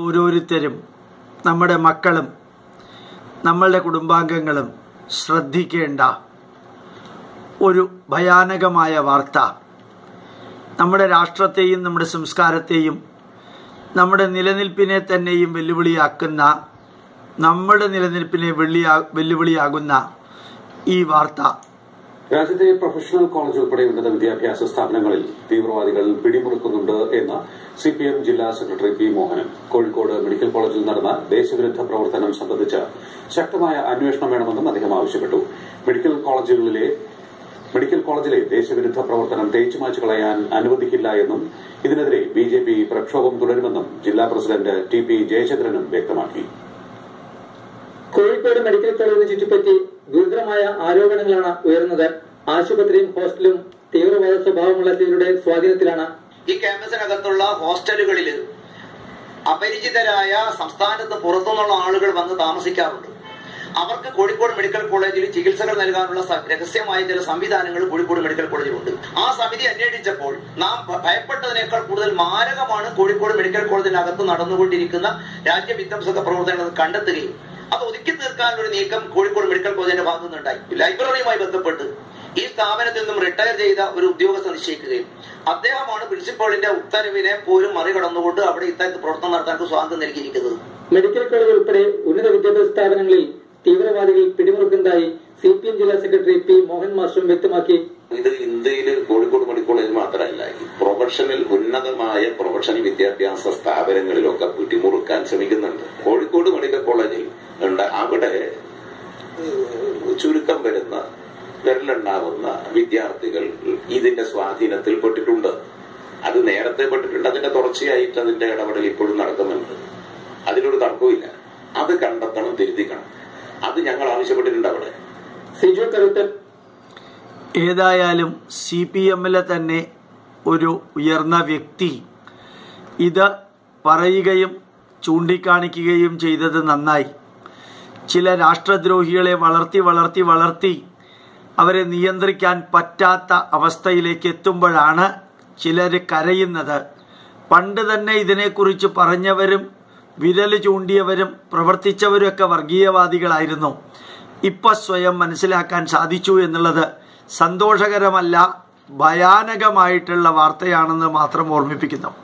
ഓരോരുത്തരും നമ്മുടെ മക്കളും നമ്മളുടെ കുടുംബാംഗങ്ങളും ശ്രദ്ധിക്കേണ്ട ഒരു ഭയാനകമായ വാർത്ത. നമ്മുടെ രാഷ്ട്രത്തെയും നമ്മുടെ സംസ്കാരത്തെയും നമ്മുടെ നിലനിൽപ്പിനെ തന്നെയും വെല്ലുവിളിയാക്കുന്ന നമ്മുടെ നിലനിൽപ്പിനെ വെള്ളിയാ വെല്ലുവിളിയാകുന്ന ഈ വാർത്ത. രാജ്യത്തെ പ്രൊഫഷണൽ കോളേജ് ഉൾപ്പെടെ ഉന്നത വിദ്യാഭ്യാസ സ്ഥാപനങ്ങളിൽ തീവ്രവാദികൾ പിടിമുറുക്കുന്നുണ്ട് എന്ന് സിപിഎം ജില്ലാ secretary P Mohanan. Kozhikode medical കോളേജിൽ നടന്ന ദേശവിരുദ്ധ പ്രവർത്തനം സംബന്ധിച്ച് ശക്തമായ അന്വേഷണം വേണമെന്നും അദ്ദേഹം ആവശ്യപ്പെട്ടു. മെഡിക്കൽ കോളേജുകളിലെ മെഡിക്കൽ കോളേജിലെ ദേശവിരുദ്ധ പ്രവർത്തനം തേച്ചുമാച്ചു കളയാൻ അനുവദിക്കില്ല എന്നും ഇതിനെതിരെ ബി ജെ പി പ്രക്ഷോഭം തുടരുമെന്നും ജില്ലാ പ്രസിഡന്റ് ടി പി ജയചന്ദ്രനും വ്യക്തമാക്കി. കോഴിക്കോട് മെഡിക്കൽ കോളേജിനെ ചുറ്റിപ്പറ്റി ഗുരുതരമായ ആരോപണങ്ങളാണ് ഉയർന്നത്. ആശുപത്രിയും ഹോസ്റ്റലും തീവ്രവാദ സ്വഭാവമുള്ള ചിലരുടെ സ്വാധീനത്തിലാണ്. ഈ ക്യാമ്പസിനകത്തുള്ള ഹോസ്റ്റലുകളിൽ അപരിചിതരായ സംസ്ഥാനത്ത് പുറത്തുനിന്നുള്ള ആളുകൾ വന്ന് താമസിക്കാറുണ്ട്. അവർക്ക് കോഴിക്കോട് മെഡിക്കൽ കോളേജിൽ ചികിത്സകൾ നൽകാനുള്ള രഹസ്യമായ ചില സംവിധാനങ്ങൾ കോഴിക്കോട് മെഡിക്കൽ കോളേജിലുണ്ട്. ആ സമിതി അന്വേഷിച്ചപ്പോൾ നാം ഭയപ്പെട്ടതിനേക്കാൾ കൂടുതൽ മാരകമാണ് കോഴിക്കോട് മെഡിക്കൽ കോളേജിനകത്ത് നടന്നുകൊണ്ടിരിക്കുന്ന രാജ്യവിധ്വംസക പ്രവർത്തനങ്ങൾ കണ്ടെത്തുകയും അത് ഒതുക്കി തീർക്കാനുള്ള ഒരു നീക്കം കോഴിക്കോട് മെഡിക്കൽ കോളേജിന്റെ ഭാഗത്തു നിന്നുണ്ടായി ലൈബ്രറിയുമായി ബന്ധപ്പെട്ട് ഈ സ്ഥാപനത്തിൽ നിന്നും റിട്ടയർ ചെയ്ത ഒരു ഉദ്യോഗസ്ഥ നിശ്ചയിക്കുകയും അദ്ദേഹമാണ് പ്രിൻസിപ്പാളിന്റെ ഉത്തരവിനെ പോലും മറികടന്നുകൊണ്ട് അവിടെ ഇത്തരത്തിൽ പ്രവർത്തനം നടത്താൻ സ്വാതന്ത്ര്യം നൽകിയിരിക്കുന്നത്. മെഡിക്കൽ കോളേജ് ഉൾപ്പെടെ ഉന്നത വിദ്യാഭ്യാസ സ്ഥാപനങ്ങളിൽ തീവ്രവാദികൾ പിടിമുറുക്കുന്നതായി സി പി എം ജില്ലാ സെക്രട്ടറി പി മോഹൻ മാസ്റ്ററും വ്യക്തമാക്കി. ഇത് ഇന്ത്യയിൽ കോഴിക്കോട് മെഡിക്കൽ കോളേജ് മാത്രമല്ല ഈ പ്രൊഫഷണൽ ഉന്നതമായ പ്രൊഫഷണൽ വിദ്യാഭ്യാസ സ്ഥാപനങ്ങളിലൊക്കെ പിടിമുറുക്കാൻ ശ്രമിക്കുന്നുണ്ട്. കോഴിക്കോട് മെഡിക്കൽ കോളേജിൽ ഉണ്ട്. അവിടെ ചുരുക്കം വരുന്ന വിരലുണ്ടാവുന്ന വിദ്യാർത്ഥികൾ ഇതിന്റെ സ്വാധീനത്തിൽ പെട്ടിട്ടുണ്ട്. അത് നേരത്തെ പെട്ടിട്ടുണ്ട്. അതിന്റെ തുടർച്ചയായിട്ട് അതിന്റെ ഇടപെടൽ ഇപ്പോഴും നടക്കുന്നുണ്ട്. അതിലൊരു തർക്കവുമില്ല. അത് കണ്ടെത്തണം തിരുത്തിക്കണം. അത് ഞങ്ങൾ ആവശ്യപ്പെട്ടിട്ടുണ്ട് അവിടെ. സിജു ഏതായാലും സി പി എമ്മിലെ തന്നെ ഒരു ഉയർന്ന വ്യക്തി ഇത് പറയുകയും ചൂണ്ടിക്കാണിക്കുകയും ചെയ്തത് നന്നായി. ചില രാഷ്ട്രദ്രോഹികളെ വളർത്തി വളർത്തി വളർത്തി അവരെ നിയന്ത്രിക്കാൻ പറ്റാത്ത അവസ്ഥയിലേക്ക് എത്തുമ്പോഴാണ് ചിലർ കരയുന്നത്. പണ്ട് തന്നെ ഇതിനെക്കുറിച്ച് പറഞ്ഞവരും വിരൽ ചൂണ്ടിയവരും പ്രവർത്തിച്ചവരൊക്കെ വർഗീയവാദികളായിരുന്നു. ഇപ്പം സ്വയം മനസ്സിലാക്കാൻ സാധിച്ചു എന്നുള്ളത് സന്തോഷകരമല്ല ഭയാനകമായിട്ടുള്ള വാർത്തയാണെന്ന് മാത്രം ഓർമ്മിപ്പിക്കുന്നു.